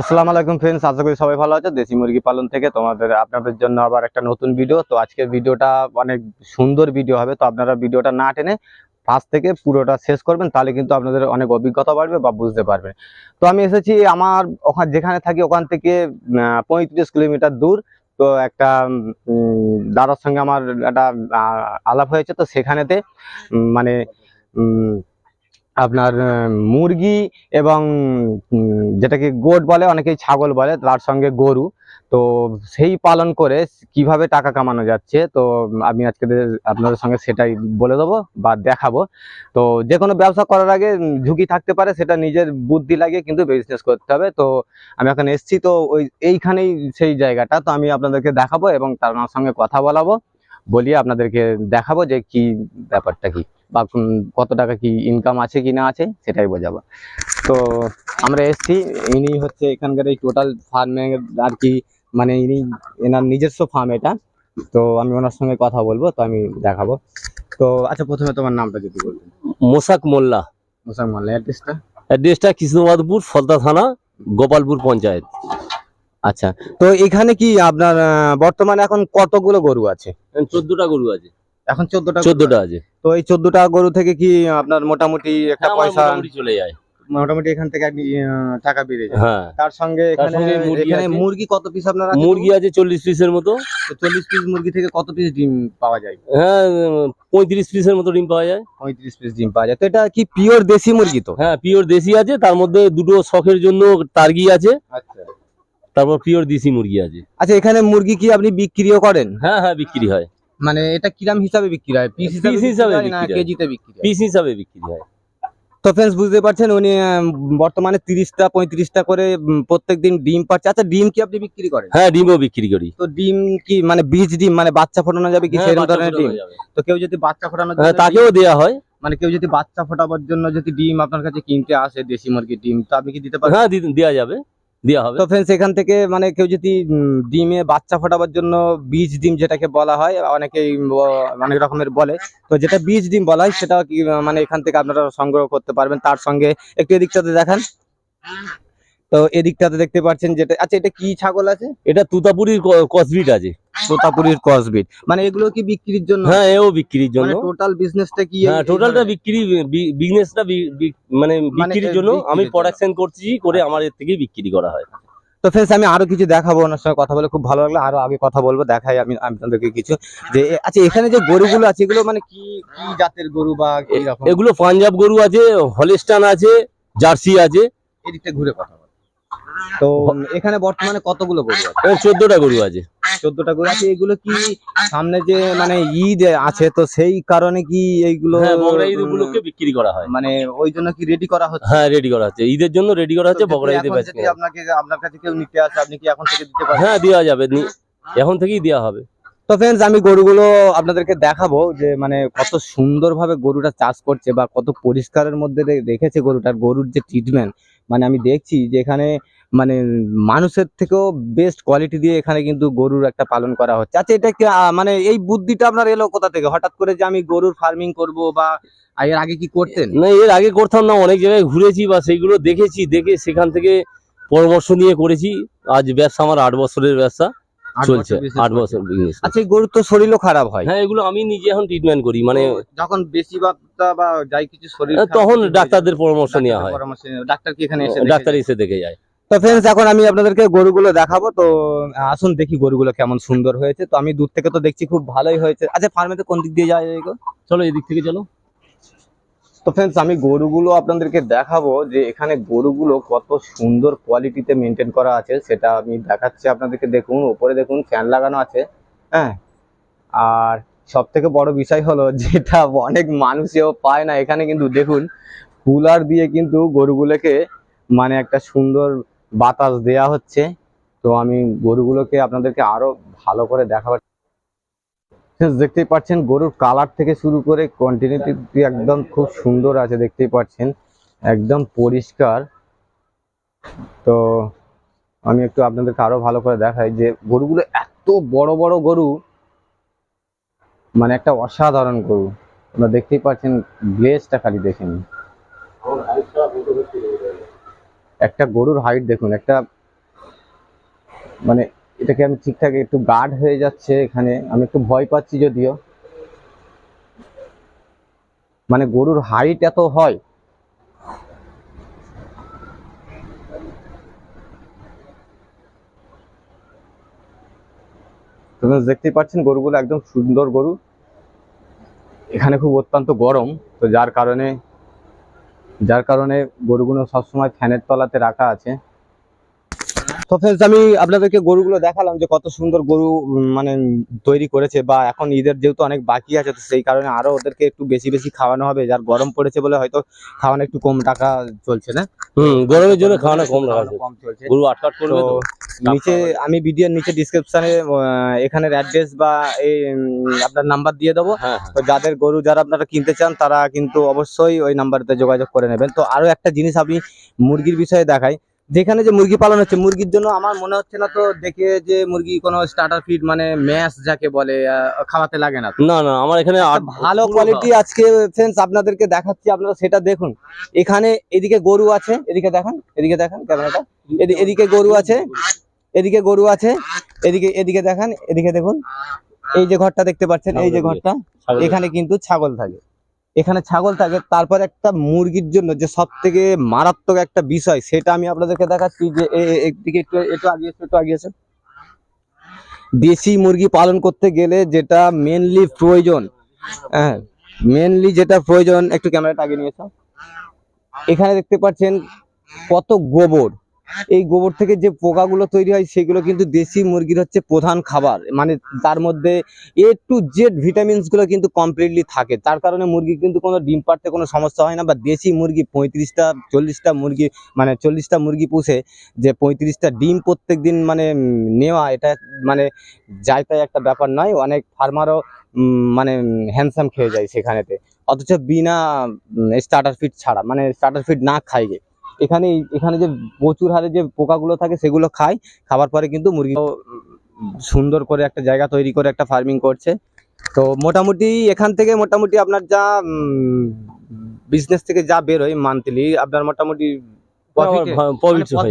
আসসালামু আলাইকুম ফ্রেন্ডস আশা করি সবাই ভালো আছে। দেশি মুরগি পালন থেকে তোমাদের, আপনাদের জন্য আবার একটা নতুন ভিডিও তো আজকের ভিডিওটা অনেক সুন্দর ভিডিও হবে, তো আপনারা ভিডিওটা না টেনে ফার্স্ট থেকে পুরোটা শেষ করবেন, তাহলে কিন্তু আপনাদের অনেক অভিজ্ঞতা বাড়বে বা বুঝতে পারবেন তো আমি এসেছি আমার ওখানে, যেখানে থাকি ওখান থেকে পঁয়ত্রিশ কিলোমিটার দূর। তো একটা দাদার সঙ্গে আমার একটা আলাপ হয়েছে, তো সেখানেতে মানে আপনার মুরগি এবং যেটাকে গোট বলে, অনেকেই ছাগল বলে, তার সঙ্গে গরু। তো সেই পালন করে কীভাবে টাকা কামানো যাচ্ছে, তো আমি আজকে আপনাদের সঙ্গে সেটাই বলে দেবো বা দেখাবো। তো যে কোনো ব্যবসা করার আগে ঝুঁকি থাকতে পারে, সেটা নিজের বুদ্ধি লাগিয়ে কিন্তু বিজনেস করতে হবে। তো আমি এখন এসেছি, তো ওই, এইখানেই সেই জায়গাটা। তো আমি আপনাদেরকে দেখাবো এবং তার সঙ্গে কথা বলাবো, বলিয়ে আপনাদেরকে দেখাবো যে কি ব্যাপারটা কি। বা কত টাকা কি ইনকাম আছে কি না আছে সেটাই বোঝাবো। তো আমরা এসছি ইনি হচ্ছে এখানকার এই টোটাল ফার্মে আর কি মানে ইনি এনার নিজস্ব ফার্ম এটা। তো আমি ওনার সঙ্গে কথা বলব তো আমি দেখাবো। তো আচ্ছা প্রথমে তোমার নামটা যদি বলতেন। মোসাক মোল্লা। মোসাম মোল্লা অ্যাড্রেসটা অ্যাড্রেসটা কৃষ্ণবাদপুর ফলতা থানা গোপালপুর পঞ্চায়েত। আচ্ছা তো এখানে কি আপনার বর্তমানে এখন কতগুলো গরু আছে? চোদ্দটা গরু আছে। এখন চোদ্দটা চোদ্দটা আছে। তো এই চোদ্দটা গরু থেকে কি আপনার মোটামুটি একটা হ্যাঁ, পয়সা চলে যায়। মোটামুটি এখান থেকে টাকা বেড়ে যায়। হ্যাঁ। তার সঙ্গে এখানে মুরগি এখানে মুরগি কত পিস আপনার আছে মুরগি আছে চল্লিশ পিসের মতো। চল্লিশ পিস মুরগি থেকে কত পিস ডিম পাওয়া যায়? হ্যাঁ পঁয়ত্রিশ পিসের মতো ডিম পাওয়া যায়। পঁয়ত্রিশ পিস ডিম পাওয়া যায়। তো এটা কি পিওর দেশি মুরগি তো? হ্যাঁ পিওর দেশি আছে। তার মধ্যে দুটো শখের জন্য টার্গি আছে। আচ্ছা। তারপর পিওর দেশি মুরগি আছে। আচ্ছা এখানে মুরগি কি আপনি বিক্রিও করেন? হ্যাঁ হ্যাঁ বিক্রি হয়। মানে এটা কিরাম হিসাবে বিক্রি হয়? পিস হিসাবে না। কেজিতে বিক্রি হয়? পিস হিসাবে বিক্রি হয়। তো ফ্রেন্ডস বুঝতে পারছেন উনি বর্তমানে তিরিশটা পঁয়ত্রিশটা করে প্রত্যেক দিন ডিম পাচ্ছে। আচ্ছা ডিম কি আপনি বিক্রি করেন? হ্যাঁ ডিমও বিক্রি করি। তো ডিম কি মানে বীজ ডিম মানে বাচ্চা ফোটানো যাবে কি হ্যাঁ, সেরকম ধরনের ডিম? তো কেউ যদি বাচ্চা ফোটানো হ্যাঁ তাকেও দেওয়া হয়। মানে কেউ যদি বাচ্চা ফোটাবার জন্য যদি ডিম আপনার কাছে কিনতে আসে দেশি মুরগির ডিম তো আপনি কি দিতে পারবেন? হ্যাঁ দি- দেয়া যাবে। দেয়া হবে। তো ফ্রেন্ডস এখান থেকে মানে কেউ যদি ডিমে বাচ্চা ফোটাবার জন্য বীজ ডিম যেটাকে বলা হয় অনেকেই অনেক রকমের বলে। তো যেটা বীজ ডিম বলা হয় সেটা মানে এখান থেকে আপনারা সংগ্রহ করতে পারবেন। তার সঙ্গে একটু এদিকটাতে দেখান। তো এদিকটাতে দেখতে পাচ্ছেন যেটা আচ্ছা এটা কি ছাগল আছে? এটা তুতাপুরির কসবিট আছে। তোতাপুরির ক্রসবিট মানে এগুলো কি বিক্রির জন্য? হ্যাঁ এও বিক্রির জন্য। মানে টোটাল বিজনেসটা কি হ্যাঁ টোটালটা বিক্রি বিজনেসটা মানে বিক্রির জন্য আমি প্রোডাকশন করছি করে আমার এর থেকেই বিক্রি করা হয়। তো ফ্রেন্ডস আমি আরও কিছু দেখাবো ওনার সঙ্গে কথা বলে খুব ভালো লাগল। আরও আগে কথা বলব দেখাই আমি আপনাদেরকে কিছু। যে আচ্ছা এখানে যে গরুগুলো আছে এগুলো মানে কি কি জাতের গরু বা এগুলো পাঞ্জাব গরু আছে হলিস্টান আছে জার্সি আছে। এদিকটা ঘুরে কথা তো এখানে বর্তমানে কতগুলো গরু আছে? চোদ্দটা গরু আছে। চোদ্দটা গরু আছে এগুলো কি সামনে যে মানে ঈদ আছে তো সেই কারণে কি এইগুলো হ্যাঁ বকরা করা হয়। মানে ওই জন্য কি রেডি করা হচ্ছে? হ্যাঁ রেডি করা হচ্ছে। ঈদের জন্য রেডি করা হচ্ছে তো বকরা যদি ঈদে এখন বেচতে যদি আপনাকে আপনার কাছে কেউ নিতে আসে আপনি কি এখন থেকে দিতে পারেন হ্যাঁ দেওয়া যাবে। এখন থেকেই দেওয়া হবে। তো ফ্রেন্ডস আমি গরুগুলো আপনাদেরকে দেখাবো যে মানে কত সুন্দরভাবে গরুটা চাষ করছে বা কত পরিষ্কারের মধ্যে রেখেছে গরুটার গরুর যে ট্রিটমেন্ট মানে আমি দেখছি যে এখানে মানে মানুষের থেকেও বেস্ট কোয়ালিটি দিয়ে এখানে কিন্তু গরুর একটা পালন করা হচ্ছে। আচ্ছা এটা মানে এই বুদ্ধিটা আপনার এলো কোথা থেকে? হঠাৎ করে যে আমি গরুর ফার্মিং করব বা এর আগে কি করতেন? না, এর আগে করতাম না, অনেক জায়গায় ঘুরেছি বা সেইগুলো দেখেছি, দেখে সেখান থেকে পরামর্শ নিয়ে করেছি। আজ ব্যবসা আমার আট বছরের ব্যবসা। চলছে আট বছর বিজনেস আচ্ছা এই গরুর তো শরীরও খারাপ হয়। হ্যাঁ এগুলো আমি নিজে এখন ট্রিটমেন্ট করি মানে যখন বেশি বাচ্চা বা যাই কিছু শরীর তখন ডাক্তারদের পরামর্শ নেওয়া হয়। পরামর্শ ডাক্তার কি এখানে এসে দেখে ডাক্তার যায়? এসে দেখে যায়। তো ফ্রেন্ডস এখন আমি আপনাদেরকে গরুগুলো দেখাবো। তো আসুন দেখি গরুগুলো কেমন সুন্দর হয়েছে। তো আমি দূর থেকে তো দেখছি খুব ভালোই হয়েছে। আচ্ছা ফার্মেতে কোন দিক দিয়ে যাওয়া যায় চলো এদিক থেকে চলো। তো ফ্রেন্ডস আমি গরুগুলো আপনাদেরকে দেখাবো যে এখানে গরুগুলো কত সুন্দর কোয়ালিটিতে মেনটেন করা আছে, সেটা আমি দেখাচ্ছি আপনাদেরকে। দেখুন ওপরে দেখুন ফ্যান লাগানো আছে হ্যাঁ? আর সব থেকে বড় বিষয় হলো, যেটা অনেক মানুষেও পায় না, এখানে কিন্তু দেখুন, কুলার দিয়ে কিন্তু গরুগুলোকে মানে একটা সুন্দর বাতাস দেয়া হচ্ছে। তো আমি গরুগুলোকে আপনাদেরকে আরও ভালো করে দেখাবার দেখতেই পাচ্ছেন, গরুর কালার থেকে শুরু করে কন্টিনিউটি একদম খুব সুন্দর আছে, দেখতেই পাচ্ছেন। একদম পরিষ্কার। তো আমি একটু আপনাদেরকে আরও ভালো করে দেখাই যে, গরুগুলো এত বড় বড় গরু মানে একটা অসাধারণ গরু। আপনারা দেখতেই পাচ্ছেন গ্লেজটা খালি দেখেন। একটা গরুর হাইট দেখুন, একটা মানে এটাকে আমি ঠিকঠাক একটু গার্ড হয়ে যাচ্ছে এখানে। আমি একটু ভয় পাচ্ছি যদিও। মানে গরুর হাইট এত হয়। দেখতেই পাচ্ছেন গরুগুলো একদম সুন্দর গরু। এখানে খুব অত্যন্ত গরম। তো যার কারণে যার কারণে গরুগুলো সবসময় ফ্যানের তলাতে রাখা আছে। তো ফ্রেন্ডস আমি আপনাদেরকে গরুগুলো দেখালাম যে কত সুন্দর গরু মানে তৈরি করেছে বা এখন ঈদের যেহেতু অনেক বাকি আছে তো সেই কারণে আরও ওদেরকে একটু বেশি বেশি খাওয়ানো হবে। যার গরম পড়েছে বলে হয়তো খাওয়ানো একটু কম টাকা চলছে না? হুম গরমের জন্য খাওয়ানো কম কম চলছে। গরু আটকাট করবে নিচে আমি ভিডিওর নিচে ডিসক্রিপশনে এখানের অ্যাড্রেস বা এই আপনার নাম্বার দিয়ে দেবো। হ্যাঁ হ্যাঁ। তো যাদের গরু যারা আপনারা কিনতে চান তারা কিন্তু অবশ্যই ওই নাম্বারতে যোগাযোগ করে নেবেন। তো আরও একটা জিনিস আমি মুরগির বিষয়ে দেখাই। যেখানে যে মুরগি পালন হচ্ছে মুরগির জন্য আমার মনে হচ্ছে না তো দেখে যে মুরগি কোনো স্টার্টার ফিড মানে ম্যাশ যাকে বলে খাওয়াতে লাগে না। না না আমার এখানে ভালো কোয়ালিটি আজকে ফ্রেন্ডস আপনাদেরকে দেখাচ্ছি আপনারা সেটা দেখুন। এখানে এদিকে গরু আছে এদিকে দেখান এদিকে দেখান ক্যামেরাটা। এদি- এদিকে গরু আছে এদিকে গরু আছে এদিকে এদিকে দেখান এদিকে দেখুন। এই যে ঘরটা দেখতে পাচ্ছেন এই যে ঘরটা এখানে কিন্তু ছাগল থাকে। এখানে ছাগল থাকে, তারপর একটা মুরগির জন্য যে সব থেকে মারাত্মক একটা বিষয়, সেটা আমি আপনাদেরকে দেখাচ্ছি যে একদিকে একটু একটু আগিয়েছে একটু আগিয়েছে দেশি মুরগি পালন করতে গেলে যেটা মেনলি প্রয়োজন হ্যাঁ মেনলি যেটা প্রয়োজন, একটু ক্যামেরাটা আগে নিয়েছ এখানে দেখতে পাচ্ছেন কত গোবর এই গোবর থেকে যে পোকাগুলো তৈরি হয়, সেগুলো কিন্তু দেশি মুরগির হচ্ছে প্রধান খাবার। মানে তার মধ্যে এ টু জেড ভিটামিনসগুলো কিন্তু কমপ্লিটলি থাকে। তার কারণে মুরগি কিন্তু কোনো ডিম পাড়তে কোনো সমস্যা হয় না, বা দেশি মুরগি পঁয়ত্রিশটা, চল্লিশটা মুরগি মানে চল্লিশটা মুরগি পুষে যে পঁয়ত্রিশটা ডিম প্রত্যেক দিন মানে নেওয়া, এটা মানে যাই তাই একটা ব্যাপার নয়, অনেক ফার্মারও মানে হ্যান্ডসাম খেয়ে যায় সেখানেতে। অথচ বিনা স্টার্টার ফিট ছাড়া মানে স্টার্টার ফিট না খাইয়ে এখানে এখানে যে প্রচুর হারে যে পোকাগুলো থাকে সেগুলো খায় খাবার পরে কিন্তু মুরগি সুন্দর করে একটা জায়গা তৈরি করে একটা ফার্মিং করছে। তো মোটামুটি এখান থেকে মোটামুটি আপনার যা বিজনেস থেকে যা বেরোয় মান্থলি আপনার মোটামুটি প্রফিট মানে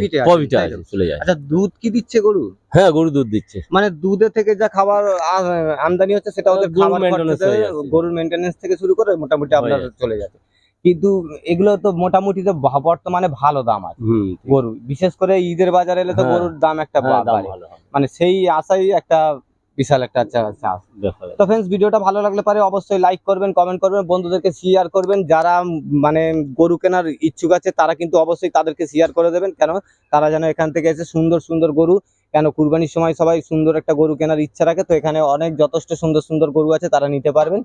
আচ্ছা দুধ কি দিচ্ছে গরু? হ্যাঁ গরু দুধ দিচ্ছে। মানে দুধের থেকে যা খাবার আমদানি হচ্ছে সেটা ওদের গরুর হয়ে মেনটেনেন্স থেকে শুরু করে মোটামুটি আপনার চলে যাচ্ছে। কিন্তু এগুলো তো মোটামুটি তো বর্তমানে ভালো দাম আছে। গরু বিশেষ করে ঈদের বাজার এলে তো হ্যাঁ। গরুর দাম একটা হ্যাঁ, মানে সেই আশাই একটা বিশাল একটা চাষ তো ফ্রেন্ডস ভিডিওটা ভালো লাগলে পারে অবশ্যই লাইক করবেন কমেন্ট করবেন বন্ধুদেরকে শেয়ার করবেন। যারা মানে গরু কেনার ইচ্ছুক আছে তারা কিন্তু অবশ্যই তাদেরকে শেয়ার করে দেবেন। কেন? তারা যেন এখান থেকে এসে সুন্দর সুন্দর গরু কেন কুরবানির সময় সবাই সুন্দর একটা গরু কেনার ইচ্ছা রাখে তো এখানে অনেক যথেষ্ট সুন্দর সুন্দর গরু আছে তারা নিতে পারবেন।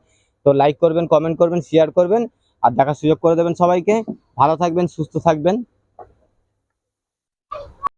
তো লাইক করবেন কমেন্ট করবেন শেয়ার করবেন। আর দেখার সুযোগ করে দেবেন সবাইকে। ভালো থাকবেন সুস্থ থাকবেন।